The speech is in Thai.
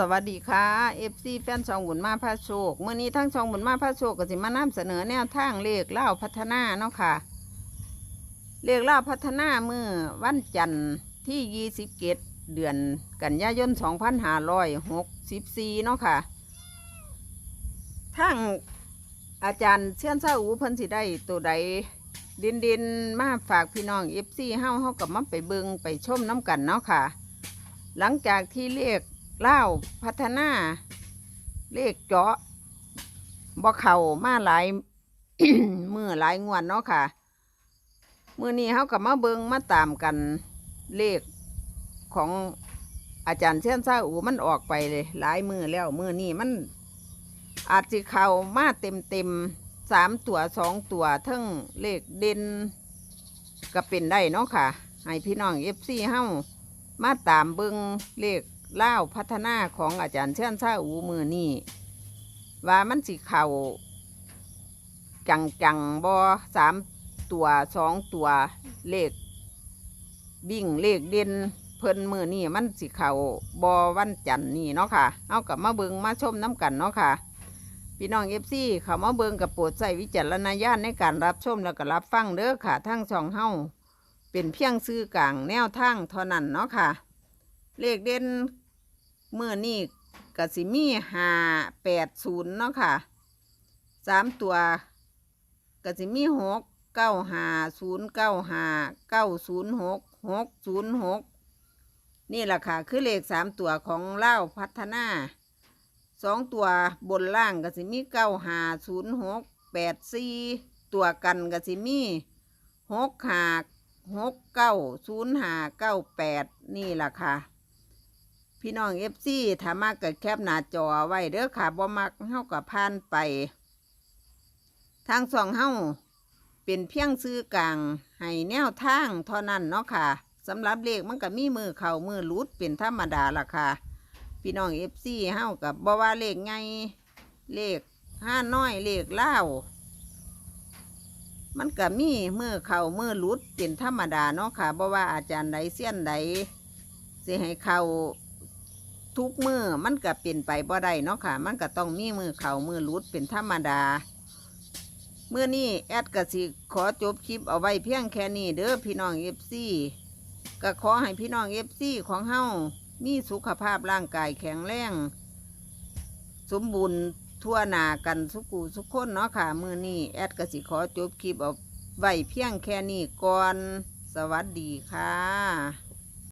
สวัสดีค่ะ FC แฟนช่องบุญมาพระโชคเมื่อนี้ทั้งช่องบุญมาพระโชคก็สิมานำเสนอแนวทางเลขเล่าพัฒนาเนาะค่ะเลขเล่าพัฒนาเมื่อวันจันทร์ที่27เดือนกันยายน2564เนาะค่ะทางอาจารย์เชื่อนเศร้าอูเพิ่นสิได้ตัวใดดินดินมาฝากพี่น้อง FC เฮ้าเฮ้ากับมาไปเบิงไปชมน้ำกันเนาะค่ะ หลังจากที่เลข เล่าพัฒนา เลขเจาะบ่เข่ามาหลายมือหลายงวดเนาะค่ะ มือนี้เขากับมาเบิงมาตามกันเลขของอาจารย์เช่นซาอูมันออกไปเลย หลายมือแล้วมือนี้มันอาจจะเข่ามาเต็มเต็มสามตัวสองตัวทั้งเลขเด่นก็เป็นได้เนาะค่ะ ให้พี่น้องเอฟซีเฮามาตามเบิงเลข เล่าพัฒนาของอาจารย์เชื่อนซาอูมือนี่ว่ามันสิเข่าจังจังบอสามตัวสองตัวเลขบิ่งเลขเด่นเพิ่นมือนี่มันสิเข่าบอวันจันนี่เนาะค่ะ เอากับมาเบิงมาชมน้ำกันเนาะค่ะพี่น้องเอฟซีเขามาเบิงกับโปรดใส่วิจารณญาณในการรับชมแล้วก็รับฟังเด้อค่ะทั้งสองเฮาเป็นเพียงซื้อกลางแนวทางเท่านั้นเนาะค่ะ เลขเด่นเมื่อนี่กสิมีห้าแปดศูนย์เนาะค่ะสามตัวกสิมีหกเก้าห้าศูนย์เก้าห้าเก้าศูนย์หกหกศูนย์หกนี่แหละค่ะ คือเลขสามตัวของเล่าพัฒนาสองตัวบนล่างกสิมีเก้าห้าศูนย์หกแปดสี่ตัวกันกสิมีหกห้าหกเก้าศูนย์ห้าเก้าแปดนี่แหละค่ะ พี่น้องเอฟซีถ้ามาเกิดแคปหน้าจอไว้เด้อค่ะบ่มักเฮากับพานไป ทางสองเฮาเป็นเพียงซื้อกลางให้แนวทางเท่านั้นเนาะค่ะสำหรับเลขมันก็มีมือเข่ามือหลุดเป็นธรรมดาล่ะค่ะ พี่น้องเอฟซีเฮากับบ่ว่าเลขไงเลขห้าน้อยเลขเล่ามันก็มีมือเข่ามือหลุดเป็นธรรมดาเนาะค่ะเพราะว่าอาจารย์ใดเสี้ยนใดสิให้เข่า ทุกมือมันก็เป็นไปบ่ได้เนาะค่ะ มันก็ต้องมีมือเข่ามือหลุดเป็นธรรมดาเมื่อนี้แอดกสิขอจบคลิปเอาไว้เพียงแค่นี้เด้อพี่น้องเอฟซีก็ขอให้พี่น้องเอฟซีของเฮามีสุขภาพร่างกายแข็งแรงสมบูรณ์ทั่วหนากันสุกูสุกคนเนาะค่ะมือนี้แอดกสิขอจบคลิปเอาไว้เพียงแค่นี้ก่อน สวัสดีค่ะ